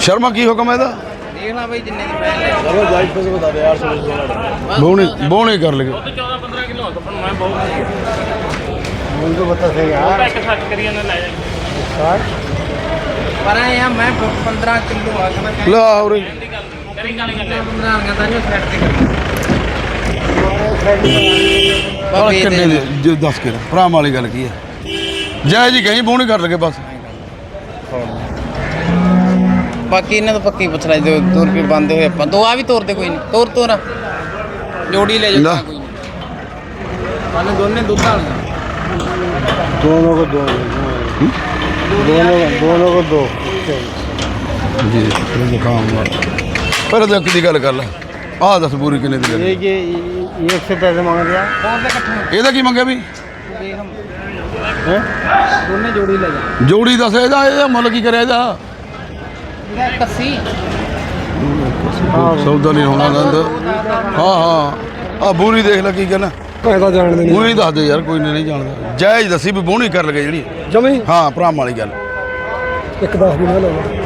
ਸ਼ਰਮਾ ਕੀ ਹੁਕਮ ਹੈ ਇਹਦਾ? ਦੇਖ ਬਈ ਜਿੰਨੇ ਦੀ ਪੈਸੇ ਚਲੋ ਜਾਇਜ਼ ਪੈਸੇ ਬਤਾ ਦੇ ਯਾਰ ਸੋਚ ਸੋਣਾ 14 15 ਕਿਲੋ ਹੱਥ ਪਰ ਮੈਂ ਬਹੁਤ ਮੈਨੂੰ ਤਾਂ ਬਤਾ ਸੇ ਯਾਰ। ਪੈਕ ਸੱਚ ਕਰੀ ਨਾ ਲੈ ਜਾ ਪਰ ਆ ਮੈਂ 15 ਕਿਲੋ ਆ ਕਹਿੰਦਾ ਲਾ ਵਾਲੀ ਗੱਲ ਕੀ ਹੈ? ਜੈ ਜੀ ਕਹੀਂ ਬੋਣੀ ਕਰ ਲਗੇ ਬਸ। ਫੋਨ ਬਾਕੀ ਇਹਨਾਂ ਤੋਂ ਪੱਕੀ ਪੁੱਛਣਾ ਜੇ ਤੋਰ ਕੇ ਬੰਦੇ ਹੋਏ ਆਪਾਂ। ਦੋ ਆ ਵੀ ਤੋਰ ਦੇ ਕੋਈ ਨਹੀਂ। ਤੋਰ ਤੋਰ। ਜੋੜੀ ਲੈ ਜਾ ਕੋਈ ਨਹੀਂ। ਮਨ ਦੋਨੇ ਦੁੱਧ ਵਾਲੀਆਂ। ਦੋਨੋਂ ਕੋ ਦੋ। ਦੋਨੋਂ ਦੋਨੋਂ ਕੋ ਦੋ। ਜੀ ਇਹ ਕੰਮ ਪਰ ਦੇਖ ਦੀ ਗੱਲ ਕਰ ਲੈ। ਆਹ ਦੱਸ ਬੂਰੀ ਕਿੰਨੇ ਦੀ ਗੱਲ ਇਹ ਕਿ ਇਹ 100 ਪੈਸੇ ਮੰਗ ਰਿਹਾ ਇਹਦਾ ਕੀ ਮੰਗਿਆ ਵੀ? ਜੋੜੀ ਲੈ ਦੱਸ ਇਹਦਾ ਇਹਦਾ ਮੁੱਲ ਕੀ ਕਰਿਆ ਇਹਦਾ? ਸੌਦਾ ਨਹੀਂ ਹੋਣਾ ਦੰਦ ਹਾਂ ਹਾਂ। ਆ ਬੂਰੀ ਦੇਖ ਲੈ ਕੀ ਕਹਿੰਦਾ। ਕਹਿੰਦਾ ਜਾਣਦੇ ਨਹੀਂ। ਉਹੀ ਦੱਸ ਦੇ ਯਾਰ ਕੋਈ ਨਹੀਂ ਜਾਣਦਾ। ਜਾਇਜ਼ ਦੱਸੀ ਵੀ ਬੋਹਣੀ ਕਰ ਲਗੇ ਜਿਹੜੀ। ਜਮੀ? ਹਾਂ ਭਰਾਮ ਵਾਲੀ ਗੱਲ। ਇੱਕ 10 ਦੀ ਮੈਂ ਲਾਉਂਦਾ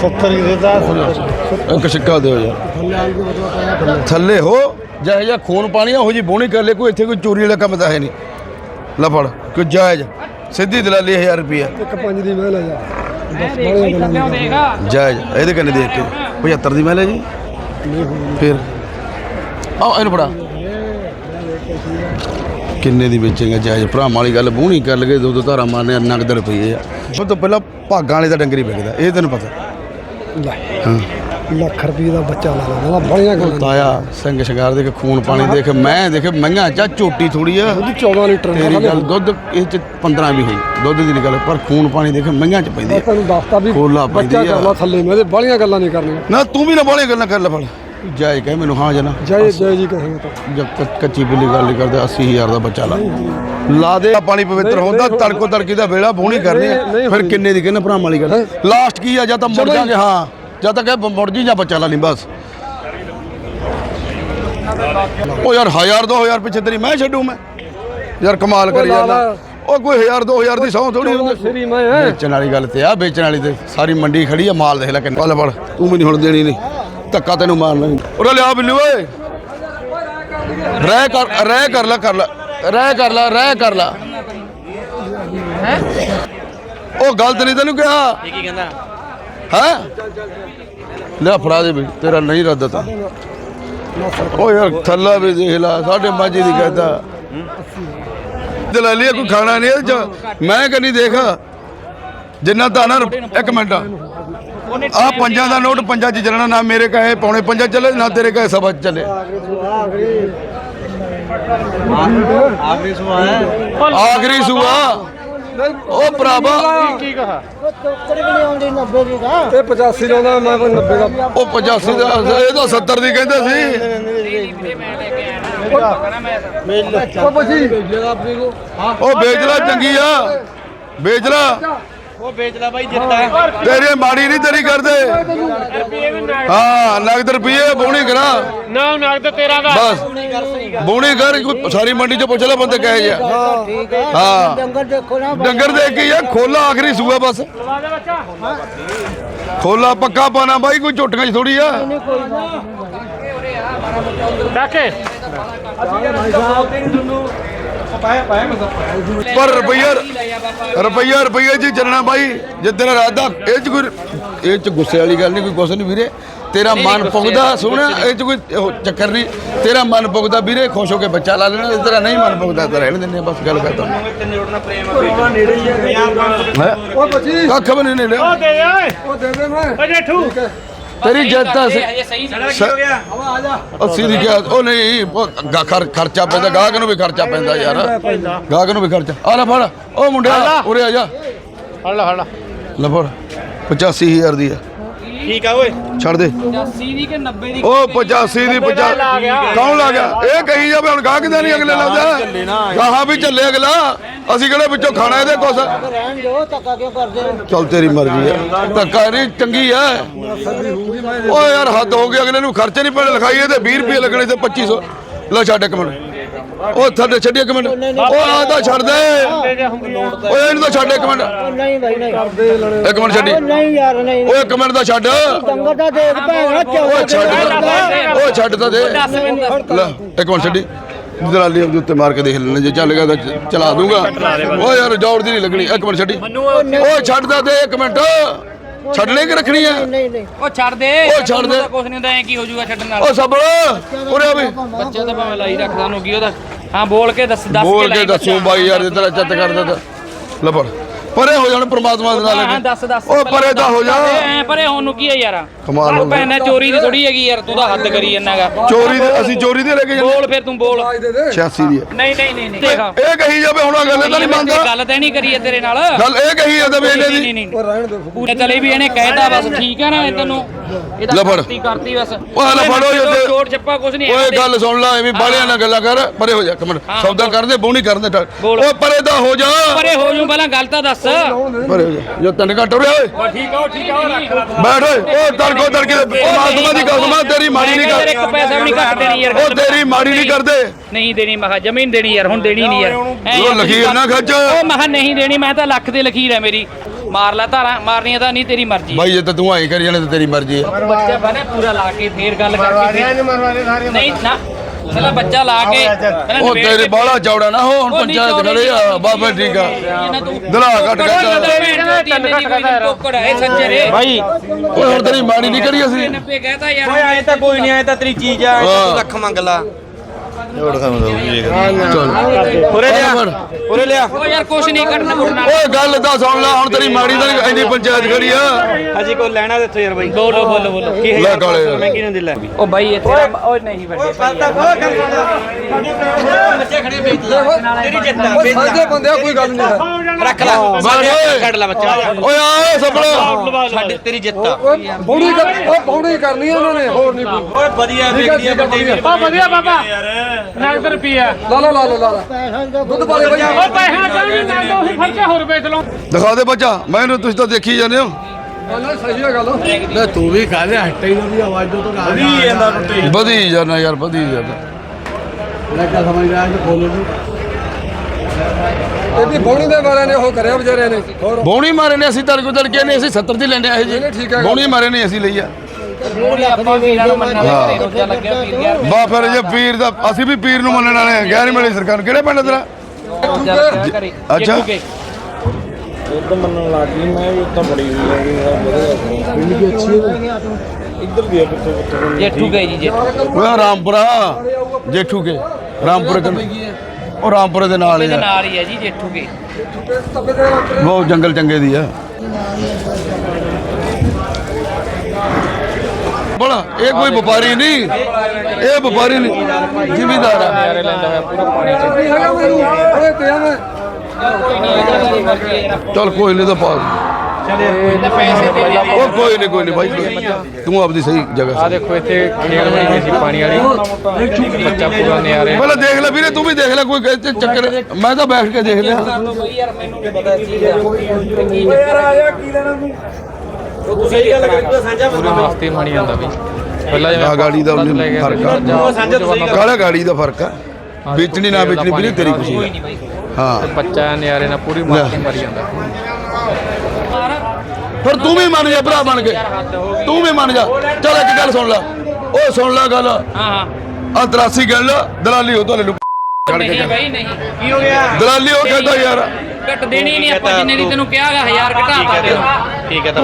70 ਦੇ ਦਾ ਇੱਕ ਸਿੱਕਾ ਦਿਓ ਯਾਰ। ਥੱਲੇ ਹੋ। ਜਿਹੋ ਜਿਹਾ ਖੂਨ ਪਾਣੀ ਉਹ ਜੀ ਬੋਹਣੀ ਕਰ ਲੈ ਕੋਈ ਇੱਥੇ ਕੋਈ ਚੋਰੀ ਵਾਲਾ ਕੰਮ ਦਾ ਹੈ ਨਹੀਂ। ਲੈ ਕੋਈ ਜਾਇਜ਼। ਸਿੱਧੀ ਦਲਾਲੀ 1000 ਰੁਪਿਆ ਇੱਕ ਪੰਜ ਦੀ ਮਹਿਲ ਆ ਜਾ। ਬਸ ਬੜੇ ਇਹਦੇ ਕੰਨੇ ਦੇਖ ਕੇ। 75 ਦੀ ਮਹਿਲ ਹੈ ਜੀ। ਫਿਰ। ਆਓ ਇਹਨੂੰ ਫੜਾ। ਕਿੰਨੇ ਦੀ ਵੇਚੇਗਾ ਜਾਇਜ਼? ਭਰਾਵਾਂ ਵਾਲੀ ਗੱਲ ਬੂਹਣੀ ਕਰ ਲਗੇ ਦੋ ਦੋ ਧਾਰਾ ਮਾਰਨੇ ਨਗਦ ਰੁਪਏ ਆ। ਸਭ ਤੋਂ ਪਹਿਲਾਂ ਭਾਗਾਂ ਵਾਲੇ ਦਾ ਡੰਗਰੀ ਵਿਕਦਾ ਇਹ ਤੈਨੂੰ ਪਤਾ। ਹਾਂ। ਲੱਖ ਰੁਪਏ ਦਾ ਬੱਚਾ ਲਾ ਲੈਂਦਾ ਬੜੀਆਂ ਗੱਲਾਂ ਤਾਇਆ ਸਿੰਘ ਸ਼ਿੰਗਾਰ ਦੇ ਕੇ ਖੂਨ ਪਾਣੀ ਦੇਖ ਮੈਂ ਦੇਖ ਮਹਿੰਗਾ ਚਾ ਝੋਟੀ ਥੋੜੀ ਆ। ਉਹਦੀ 14 ਲੀਟਰ ਤੇਰੀ ਗੱਲ ਦੁੱਧ ਇਹ ਚ 15 ਵੀ ਹੋਈ ਦੁੱਧ ਦੀ ਨੀ ਗੱਲ ਪਰ ਖੂਨ ਪਾਣੀ ਦੇਖ ਮਹਿੰਗਾ ਚ ਪੈਂਦੀ ਆ। ਤੈਨੂੰ ਦੱਸਤਾ ਵੀ ਖੋਲਾ ਪੈਂਦੀ ਬੱਚਾ ਆ। ਕਰਨਾ ਥੱਲੇ ਮੈਂ ਤੇ ਬੜੀਆਂ ਗੱਲਾਂ ਨਹੀਂ ਕਰਨੀਆਂ। ਨਾ ਤੂੰ ਵੀ ਨਾ ਬਾਹਲੀਆਂ ਗੱਲਾਂ ਕਰ ਲੈ ਫੜ। ਜਾਇ ਕਹੇ ਮੈਨੂੰ ਹਾਂ ਜਨਾ। ਜੈ ਜੈ ਜੀ ਕਹੇਗਾ ਤਾਂ। ਜਦ ਤੱਕ ਕੱਚੀ ਬਿੱਲੀ ਗੱਲ ਨਹੀਂ ਕਰਦੇ 80000 ਦਾ ਬੱਚਾ ਲਾ। ਲਾ ਦੇ ਪਾਣੀ ਪਵਿੱਤਰ ਹੁੰਦਾ ਤੜਕੋ ਤੜਕੀ ਦਾ ਵੇਲਾ ਬੋਣੀ ਕਰਨੀ ਆ। ਨਹੀਂ ਫਿਰ ਕਿੰਨੇ ਦੀ ਕਹਿੰਦਾ ਭਰਾਵਾਂ ਵਾਲੀ ਗੱਲ? ਲਾਸਟ ਕੀ ਆ ਜਾਂ ਤਾਂ ਮੁੜ ਜਾਗੇ ਹਾਂ। ਜਾਂ ਤਾਂ ਕਹੇ ਮੁੜ ਜੀ ਜਾਂ ਬੱਚਾ ਲਾ ਲਈ ਬਸ। ਉਹ ਯਾਰ 1000 2000 ਪਿੱਛੇ ਤੇਰੀ ਮੈਂ ਛੱਡੂ ਮੈਂ। ਯਾਰ ਕਮਾਲ ਕਰੀ ਜਾਂਦਾ। ਉਹ ਕੋਈ 1000 2000 ਦੀ ਸੌ ਥੋੜੀ ਹੁੰਦੀ। ਸ੍ਰੀ ਮੈਂ ਹੈ। ਵੇਚਣ ਵਾਲੀ ਗੱਲ ਤੇ ਆ ਵੇਚਣ ਵਾਲੀ ਤੇ ਸਾਰੀ ਮੰਡੀ ਖੜੀ ਆ ਮਾਲ ਦੇਖ ਲੈ ਕਿੰਨਾ। ਚੱਲ ਫੜ ਤੂੰ ਵੀ ਨਹੀਂ ਹੁਣ ਦੇਣੀ ਨਹੀਂ। ਧੱਕਾ ਤੈਨੂੰ ਮਾਰਨਾ ਨਹੀਂ ਉਰੇ ਲਿਆ ਬਿੱਲੂ ਓਏ। ਰਹਿ ਕਰ ਰਹਿ ਕਰ ਲੈ ਕਰ ਲੈ। ਰਹਿ ਕਰ ਲੈ ਰਹਿ ਕਰ ਲੈ। ਉਹ ਗਲਤ ਨਹੀਂ ਤੈਨੂੰ ਕਿਹਾ? ਇਹ ਕੀ ਕਹਿੰਦਾ? ਹੈ? ਲੈ ਫੜਾ ਦੇ ਵੀ ਤੇਰਾ ਨਹੀਂ ਰੱਦ ਤਾਂ। ਉਹ ਯਾਰ ਥੱਲਾ ਵੀ ਦੇਖ ਲਾ ਸਾਡੇ ਮਾਝੀ ਦੀ ਕਹਤਾ ਦਲਾਲੀ ਕੋਈ ਖਾਣਾ ਨਹੀਂ ਇਹਦੇ ਚ ਮੈਂ ਕਹਿੰਦੀ ਦੇਖ। ਜਿੰਨਾ ਤਾਂ ਨਾ ਇੱਕ ਮਿੰਟ। ਆ ਪੰਜਾਂ ਦਾ ਨੋਟ ਪੰਜਾਂ ਚ ਚੱਲਣਾ ਨਾ ਮੇਰੇ ਕਹੇ ਪੌਣੇ ਪੰਜਾਂ ਚੱਲੇ ਨਾ ਤੇਰੇ ਕਹੇ ਸਭਾ ਚ ਚੱਲੇ। ਆਖਰੀ ਸੁਆ ਆਖਰੀ ਸੂਆ। ਉਹ ਭਰਾਵਾ। ਇਹ 85 ਲਾਉਂਦਾ ਮੈਂ ਕੋਈ 90 ਦਾ। ਉਹ 85 ਦਾ ਇਹ ਤਾਂ 70 ਦੀ ਕਹਿੰਦੇ ਸੀ। ਉਹ ਕੋ ਵੇਚ ਲੈ ਚੰਗੀ ਆ। ਵੇਚ ਲੈ ਉਹ ਵੇਚ ਲੈ ਬਾਈ ਜਿੱਤਾ। ਤੇਰੀ ਮਾੜੀ ਨਹੀਂ ਤੇਰੀ ਕਰਦੇ। ਹਾਂ ਨਗਦ ਰੁਪਏ ਬੋਣੀ ਕਰਾ। ਨਾ ਨਗਦ ਤੇਰਾ ਦਾ ਬਸ। ਬੋਣੀ ਕਰ ਕੋਈ ਸਾਰੀ ਮੰਡੀ ਚ ਪੁੱਛ ਲੈ ਬੰਦੇ ਕਹੇ ਜਾ ਹਾਂ। ਡੰਗਰ ਦੇਖੋ ਨਾ। ਡੰਗਰ ਦੇਖ ਕੇ ਯਾਰ ਖੋਲਾ ਆਖਰੀ ਸੂਆ ਬਸ। ਖੋਲਾ ਪੱਕਾ ਪਾਣਾ ਬਾਈ ਕੋਈ ਝੋਟੀਆਂ ਚ ਥੋੜੀ ਆ ਡਾਕੇ ਪਰ ਰੁਪਈਆ ਰੁਪਈਆ ਰੁਪਈਆ ਜੀ ਚੱਲਣਾ ਬਾਈ ਜੇ ਤੇਰਾ ਇਰਾਦਾ ਇਹ ਚ ਕੋਈ ਇਹ ਚ ਗੁੱਸੇ ਵਾਲੀ ਗੱਲ ਨਹੀਂ ਕੋਈ ਕੁਛ ਨਹੀਂ ਵੀਰੇ। ਤੇਰਾ ਮਨ ਪੁੱਗਦਾ ਸੁਣ ਇਹ ਚ ਕੋਈ ਚੱਕਰ ਨਹੀਂ। ਤੇਰਾ ਮਨ ਪੁੱਗਦਾ ਵੀਰੇ ਖੁਸ਼ ਹੋ ਕੇ ਬੱਚਾ ਲਾ ਲੈਣਾ ਤੇਰਾ ਨਹੀਂ ਮਨ ਪੁੱਗਦਾ ਤਾਂ ਰਹਿਣ ਦਿੰਦੇ ਆ, ਬਸ ਗੱਲ ਕਰਦਾ ਹੈ। ਉਹ ਬਜੀ ਕੱਖ ਵੀ ਨਹੀਂ ਨੇੜੇ। ਉਹ ਦੇ ਓਏ। ਉਹ ਦੇ ਦੇ ਮੈਂ। ਜੇਠੂ ਤੇਰੀ ਜੱਤਾ ਸੀ ਸਹੀ ਚੱਲ ਅੱਸੀ ਦੀ ਕਿਹਾ ਉਹ ਨਹੀਂ ਉਹ ਗਾ- ਖਰ- ਖਰਚਾ ਪੈਂਦਾ ਗਾਹਕ ਨੂੰ ਵੀ ਖਰਚਾ ਪੈਂਦਾ ਯਾਰ। ਗਾਹਕ ਨੂੰ ਵੀ ਖਰਚਾ। ਆ ਲੈ ਫੜ ਉਹ ਮੁੰਡਿਆ ਉਰੇ ਆ ਜਾ। ਹੜ ਲਾ ਹੜ ਲਾ। ਲੈ ਫੜ 85000 ਦੀ ਆ। ਠੀਕ ਆ ਓਏ। ਛੱਡ ਦੇ। 80 ਦੀ ਕਿ 90 ਦੀ? ਉਹ 85 ਦੀ 50 ਕੌਣ ਲਾ ਗਿਆ? ਇਹ ਕਹੀ ਜਾਵੇ ਹੁਣ ਗਾਹਕ ਦਾ ਨਹੀਂ ਅਗਲੇ ਲਾਉਂਦਾ। ਗਾਹਾਂ ਵੀ ਚੱਲੇ ਅਗਲਾ। ਅਸੀਂ ਕਿਹੜੇ ਵਿੱਚੋਂ ਖਾਣਾ ਇਹਦੇ ਕੁਛ ਰਹਿਣ ਦਿਓ ਧੱਕਾ ਕਿਉਂ ਕਰਦੇ ਹੋ ਚੱਲ ਤੇਰੀ ਮਰਜ਼ੀ ਹੈ। ਧੱਕਾ ਨਹੀਂ ਚੰਗੀ ਹੈ। ਓਏ ਯਾਰ ਹੱਦ ਹੋ ਗਈ ਅਗਲੇ ਨੂੰ ਖਰਚੇ ਨਹੀਂ ਪੈਣੇ ਲਿਖਾਈ ਇਹਦੇ 20 ਰੁਪਏ ਲੱਗਣੇ ਤੇ 2500 ਲੈ ਛੱਡ ਇੱਕ ਮਿੰਟ। ਉਹ ਥੱਲੇ ਛੱਡੀ ਇੱਕ ਮਿੰਟ। ਉਹ ਆ ਤਾਂ ਛੱਡ ਦੇ। ਓਏ ਇਹਨੂੰ ਤਾਂ ਛੱਡ ਇੱਕ ਮਿੰਟ। ਨਹੀਂ ਭਾਈ ਨਹੀਂ ਇੱਕ ਮਿੰਟ ਛੱਡੀ। ਨਹੀਂ ਯਾਰ ਨਹੀਂ ਓਏ ਇੱਕ ਮਿੰਟ ਦਾ ਛੱਡ। ਡੰਗਰ ਦਾ ਦੇਖ ਭੈਣਾ ਓਏ ਛੱਡ ਤਾਂ ਓਏ ਛੱਡ ਤਾਂ ਦੇ। ਲੈ ਇੱਕ ਮਿੰਟ ਛੱਡੀ। ਦਲਾਲੀ ਉਹਦੇ ਉੱਤੇ ਮਾਰ ਕੇ ਦੇਖ ਲੈਣੇ ਜੇ ਚੱਲ ਗਿਆ ਤਾਂ ਚਲਾ ਦੂੰਗਾ। ਓਏ ਯਾਰ ਜੋੜ ਦੀ ਨਹੀਂ ਲੱਗਣੀ। ਇੱਕ ਮਿੰਟ ਛੱਡੀ। ਓਏ ਛੱਡ ਤਾਂ ਦੇ ਇੱਕ ਮਿੰਟ। ਛੱਡਣੇ ਕਿ ਰੱਖਣੀ ਆ? ਨਹੀਂ ਨਹੀਂ ਉਹ ਛੱਡ ਦੇ। ਉਹ ਛੱਡ ਦੇ। ਕੁਝ ਨਹੀਂ ਹੁੰਦਾ ਐ ਕੀ ਹੋ ਜਾਊਗਾ ਛੱਡਣ ਨਾਲ? ਓ ਸਬਲ ਉਰੇ ਆ ਵੀ। ਬੱਚਾ ਤਾਂ ਭਾਵੇਂ ਲਾਈ ਰੱਖਦਾ ਨੂੰ ਕੀ ਉਹਦਾ? ਹਾਂ ਬੋਲ ਕੇ ਦੱਸ ਦੱਸ ਬੋਲ ਲਾਈ ਕੇ ਦੱਸੋ ਬਾਈ ਯਾਰ ਚੱਤ ਕਰਦਾ ਤਾਂ। ਲੈ ਫੜ। ਪਰੇ ਹੋ ਜਾਣ ਪ੍ਰਮਾਤਮਾ ਦੇ ਨਾਲ ਹਾਂ ਦੱਸ ਦੱਸ। ਓ ਪਰੇ ਤਾਂ ਹੋ ਜਾ। ਐ ਪਰੇ ਹੁਣ ਨੂੰ ਕੀ ਹੈ ਯਾਰ? ਕਮਾਲ ਹੋ। ਭੈਣਾ ਚੋਰੀ ਦੀ ਥੋੜੀ ਹੈਗੀ ਯਾਰ ਤੂੰ ਤਾਂ ਹੱਦ ਕਰੀ ਜਾਂਦਾਗਾ। ਚੋਰੀ ਦੇ ਅਸੀਂ ਚੋਰੀ ਦੇ ਲੈ ਕੇ ਜਾਂਦੇ। ਬੋਲ ਫਿਰ ਤੂੰ ਬੋਲ। 86 ਦੀ ਹੈ। ਨਹੀਂ ਨਹੀਂ ਨਹੀਂ ਨਹੀਂ। ਇਹ ਕਹੀ ਜਾਵੇ ਹੁਣ ਗੱਲ ਤਾਂ ਨਹੀਂ ਮੰਨਦਾ। ਗੱਲ ਤਾਂ ਨਹੀਂ ਕਰੀ ਤੇਰੇ ਨਾਲ। ਗੱਲ ਇਹ ਕਹੀ ਜਾਂਦਾ ਵੀ ਇਹਨੇ ਨਹੀਂ ਦੀ ਨਹੀਂ ਨਹੀਂ। ਪੂਰੇ ਚਲੇ ਵੀ ਇਹਨੇ ਕਹਿਤਾ ਬਸ ਠੀਕ ਹੈ ਨਾ ਇਹ ਤੈਨੂੰ। ਫੜ। ਕਰਤੀ ਕਰਤੀ ਬਸ। ਓਏ ਲੈ ਫੜੋ ਇਹ ਤੇ- ਛੋੜ ਛੱਪਾ ਕੁਝ ਨਹੀਂ ਓਏ ਗੱਲ ਸੁਣ ਲੈ ਐਵੇਂ ਬਾਲਿਆਂ ਨਾਲ ਗੱਲਾਂ ਕਰ ਪਰੇ ਹੋ ਜਾ ਇੱਕ ਮਿੰਟ। ਸੌਦਾ ਕਰਦੇ ਬੋਣੀ ਕਰਦੇ। ਓਏ ਪਰੇ ਤਾਂ ਹੋ ਜਾ। ਪਰੇ ਹੋ ਜੂ ਪਹਿਲਾਂ ਗੱਲ ਤਾਂ ਦੱਸ। ਜਾ। ਤਨ ਘਟ ਰਿਹਾ ਓਏ। ਠੀਕ ਆ ਠੀਕ ਆ ਬੈਠ ਓਏ ਓ ਤੜਕੋ ਤੜਕੇ ਪਰਮਾਤਮਾ ਦੀ। ਕਸਮ ਤੇਰੀ ਮਾੜੀ ਨਹੀਂ ਯਾਰ ਇੱਕ ਕਰ ਪੈਸਾ ਵੀ ਨਹੀਂ ਘੱਟ ਦੇਣੀ ਯਾਰ। ਉਹ ਤੇਰੀ ਮਾੜੀ ਨਹੀਂ ਕਰਦੇ। ਨਹੀਂ ਦੇਣੀ ਮੈਂ ਕਿਹਾ ਜ਼ਮੀਨ ਦੇਣੀ ਯਾਰ ਹੁਣ ਦੇਣੀ ਨਹੀਂ ਯਾਰ। ਉਹ ਲਖੀਰ ਨਾ ਖਿੱਚ। ਉਹ ਮੈਂ ਕਿਹਾ ਨਹੀਂ ਦੇਣੀ ਮੈਂ ਤਾਂ ਲੱਖ ਦੇ ਲਖੀਰ ਹੈ ਮੇਰੀ। ਮਾਰ ਲੈ ਧਾਰਾਂ ਮਾਰਨੀਆਂ ਤਾਂ ਨਹੀਂ ਤੇਰੀ ਮਰਜ਼ੀ। ਬਾਈ ਜੇ ਤਾਂ ਤੂੰ ਐਂ ਕਰੀ ਜਾਣੇ ਤਾਂ ਤੇਰੀ ਮਰਜ਼ੀ ਹੈ ਬੱਚਾ ਬਣੇ ਪੂਰਾ ਲਾ ਕੇ ਫੇਰ ਗੱਲ ਕਰਕੇ ਨਹੀਂ ਨਾ। ਪਹਿਲਾਂ ਬੱਚਾ ਲਾ ਕੇ ਪਹਿਲਾਂ ਉਹ ਨਿਬੇੜ ਤੇਰੇ ਕੇ- ਬਾਲਾ ਚੌੜਾ ਨਾ ਹੋ ਹੁਣ ਉਹ ਨਹੀਂ ਪੰਚਾਇਤ ਚੌੜੀ ਖੜੇ ਆ ਬਾਬਾ ਠੀਕ ਆ। ਦਲਾ ਘਟ ਗਿਆ ਟੋਕੜ ਹੈ ਸੱਜੇ ਰੇ ਭਾਈ ਓਏ ਹੁਣ ਤੇਰੀ ਮਾੜੀ ਨਹੀਂ ਕਰੀ ਅਸੀਂ। 90 ਕਹਤਾ ਯਾਰ। ਓਏ ਐ ਤਾਂ ਕੋਈ ਨਹੀਂ ਐ ਤਾਂ ਤੇਰੀ ਚੀਜ਼ ਆ ਹਾਂ। ਲੱਖ ਮੰਗ ਲਾ। ਚੱਲ। ਉਰੇ ਲਿਆ। ਉਰੇ ਲਿਆ। ਉਹ ਯਾਰ ਕੁਛ ਨਹੀਂ ਕੱਢਣਾ ਮੁੜਨਾ ਓਏ ਗੱਲ ਤਾਂ ਸੁਣ ਲੈ ਹੁਣ ਤੇਰੀ ਮਾੜੀ ਤਾਂ ਇੰਨੀ ਪੰਚਾਇਤ ਖੜੀ ਆ। ਅਜੀ ਕੋਈ ਲੈਣਾ ਇੱਥੋਂ ਯਾਰ ਬਾਈ। ਬੋਲੋ ਬੋਲੋ ਬੋਲੋ। ਕੀ ਲੈ ਕਾਲੇ। ਮੈਂ ਕਿਹਨੂੰ ਦੇ ਲੈ? ਉਹ ਬਾਈ ਇੱਥੇ ਓਏ ਨਹੀਂ ਵੱਡੇ ਬੱਚੇ ਖੜੇ ਵੇਚ ਲਾ। ਤੇਰੀ ਜਿੱਤ ਲਾ। ਬੰਦੇ ਕੋਈ ਗੱਲ ਨਹੀਂ ਰੱਖ ਲੈ। ਛੱਡ ਲੈ ਬੱਚਾ। ਓਏ ਆ ਸਬਲ ਛੱਡ ਤੇਰੀ ਜਿੱਤ ਆ। ਬੌੜੀ ਕਰ ਉਹ ਬੌੜੀ ਕਰਨੀ ਆ ਉਹਨਾਂ ਨੇ ਹੋਰ ਨਹੀਂ ਕੋਈ। ਓਏ ਵਧੀਆ ਵੇਖਦੀ ਆ ਵੀ ਆ ਵਧੀਆ। ਬਾਬਾ ਨਗਦ ਰੁਪਿਆ ਲਾ ਲਾ ਲਾ ਲਾ ਲਾ ਦੁੱਧ ਪਾ ਦੇ ਬਾਈ। ਉਹ ਪੈਸਾ ਚਾਹੀਦੀ ਨਗਦ ਉਹੀ ਖਰਚੇ ਹੋਰ ਵੇਚ ਲਓ। ਦਿਖਾ ਦੇ ਬੱਚਾ ਮੈਨੂੰ ਤੁਸੀਂ ਤਾਂ ਦੇਖੀ ਜਾਂਦੇ ਹੋ। ਗੱਲ ਸਹੀ ਹੈ ਗੱਲ। ਲੈ ਤੂੰ ਵੀ ਖਾ ਲੈ ਹੱਟੇ ਹੀ ਦੀ ਆਵਾਜ਼ ਤੋਂ ਤਾਂ ਨਹੀਂ ਜਾਂਦਾ ਟੁੱਟੇ ਵਧੀ ਜਾਣਾ ਯਾਰ ਵਧੀ ਜਾਣਾ ਮੈਂ ਕਿਆ ਸਮਝ ਰਿਹਾ ਕਿ ਬੋਲੋ ਜੀ। ਇਹਦੀ ਬੌੜੀ ਦੇ ਬਾਰੇ ਨੇ ਉਹ ਕਰਿਆ ਵਿਚਾਰੇ ਨੇ। ਹੋਰ। ਬੌਣੀ ਮਾਰੇ ਨੇ ਅਸੀਂ ਤੜਕੋ ਤੜਕੇ ਨੇ ਅਸੀਂ 70 ਦੀ ਲੈਣੇ ਆਏ ਜੀ। ਨਹੀਂ। ਬੌਣੀ ਮਾਰੇ ਨੇ ਅਸੀਂ ਲਈ ਆ। ਆਪਾਂ ਵੀਰਾਂ ਨੂੰ ਮੰਨਣਾ ਤੇਰੇ ਰੋਜ਼ਾ ਲੱਗਿਆ ਵੀਰ ਯਾਰ। ਬਾ ਫਿਰ ਜੇ ਪੀਰ ਦਾ ਅਸੀਂ ਵੀ ਪੀਰ ਨੂੰ ਮੰਨਣ ਵਾਲੇ ਆ ਗੈਰ ਮਿਲੀ ਸਰਕਾਰ ਕਿਹੜੇ ਪਿੰਡ ਤੇਰਾ? ਰੋਜ਼ਾ ਲੱਗਿਆ ਘਰੇ। ਅੱਛਾ। ਜੇਠੂ ਕੇ। ਜੇਠੂ ਗਏ ਜੀ ਜੇਠੂ। ਉਹ ਰਾਮਪੁਰਾ ਜੇਠੂ ਕੇ। ਰਾਮਪੁਰੇ ਉਹ ਰਾਮਪੁਰੇ ਦੇ ਨਾਲ ਹੀ ਇਹਦੇ ਆ ਨਾਲ ਹੀ ਹੈ ਜੀ ਜੇਠੂ ਕੇ। ਬਹੁਤ ਜੰਗਲ ਚੰਗੇ ਦੀ ਆ। ਬੜਾ ਇਹ ਕੋਈ ਵਪਾਰੀ ਨਹੀਂ। ਇਹ ਵਪਾਰੀ ਨਹੀਂ ਜ਼ਿਮੀਦਾਰ ਆ। ਤੇ ਚਲ ਕੋਈ ਨਹੀਂ ਤਾਂ ਪਾ ਉਹ ਕੋਈ ਨਹੀਂ ਕੋਈ ਨਹੀਂ ਭਾਈ ਤੂੰ ਆਪਦੀ ਸਹੀ ਜਗ੍ਹਾ ਆ ਸੇ ਦੇਖੋ ਇੱਥੇ ਖੇਡ ਬਣੀ ਹੋਈ ਸੀ ਪਾਣੀ ਵਾਲੀ। ਬੱਚਾ ਪੂਰਾ ਨਿਆਰੇ ਪਹਿਲਾਂ ਦੇਖ ਲੈ ਵੀਰੇ ਤੂੰ ਵੀ ਦੇਖ ਲੈ ਕੋਈ ਇੱਥੇ ਚੱਕਰ। ਮੈਂ ਤਾਂ ਬੈਠ ਕੇ ਦੇਖ ਲਿਆ। ਯਾਰ ਮੈਨੂੰ ਨਹੀਂ ਪਤਾ ਕੀ ਸਹੀ ਗੱਲ ਕਰ ਤੂੰ ਸਾਂਝਾ ਪੂਰੇ ਮਸਤੀ ਮਾਣੀ ਜਾਂਦਾ ਵੀ। ਪਹਿਲਾਂ ਆ ਗਾੜੀ ਦਾ ਉਹਨੇ ਲੈ ਗਿਆ ਫ਼ਰਕ ਆ। ਉਹ ਸਾਂਝਾ ਤੁਸੀਂ ਗੱਲ ਕਾਲਾ ਗਾੜੀ ਦਾ ਫ਼ਰਕ ਆ? ਵੇਚਣੀ ਨਾ ਵੇਚਣੀ ਵੀਰੇ ਤੇਰੀ ਖੁਸ਼ੀ। ਆ। ਹਾਂ। ਬੱਚਾ ਨਿਆਰੇ ਨਾਲ ਪੂਰੀ ਮਸਤੀ ਮਾਰੀ ਜਾਂਦਾ। ਫਿਰ ਤੂੰ ਵੀ ਮੰਨ ਜਾ ਭਰਾ ਬਣ ਕੇ। ਤੂੰ ਵੀ ਮੰਨ ਜਾ। ਚੱਲ ਇੱਕ ਗੱਲ ਸੁਣ ਲੈ। ਓਏ ਸੁਣ ਲੈ ਗੱਲ। ਹਾਂ ਹਾਂ। ਆ 83 ਗੱਲ ਦਲਾਲੀ ਨਹੀਂ ਬਾਈ ਨਹੀਂ। ਕੀ ਹੋ ਗਿਆ? ਦਲਾਲੀ ਉਹ ਕਹਿੰਦਾ ਯਾਰ। ਘੱਟ ਦੇਣੀ ਨਹੀਂ ਆਪਾਂ ਜਿੰਨੇ ਦੀ ਤੈਨੂੰ ਕਿਹਾਗਾ 1000 ਘਟਾਤਾ ਤੈਨੂੰ। ਠੀਕ ਹੈ ਤਾਂ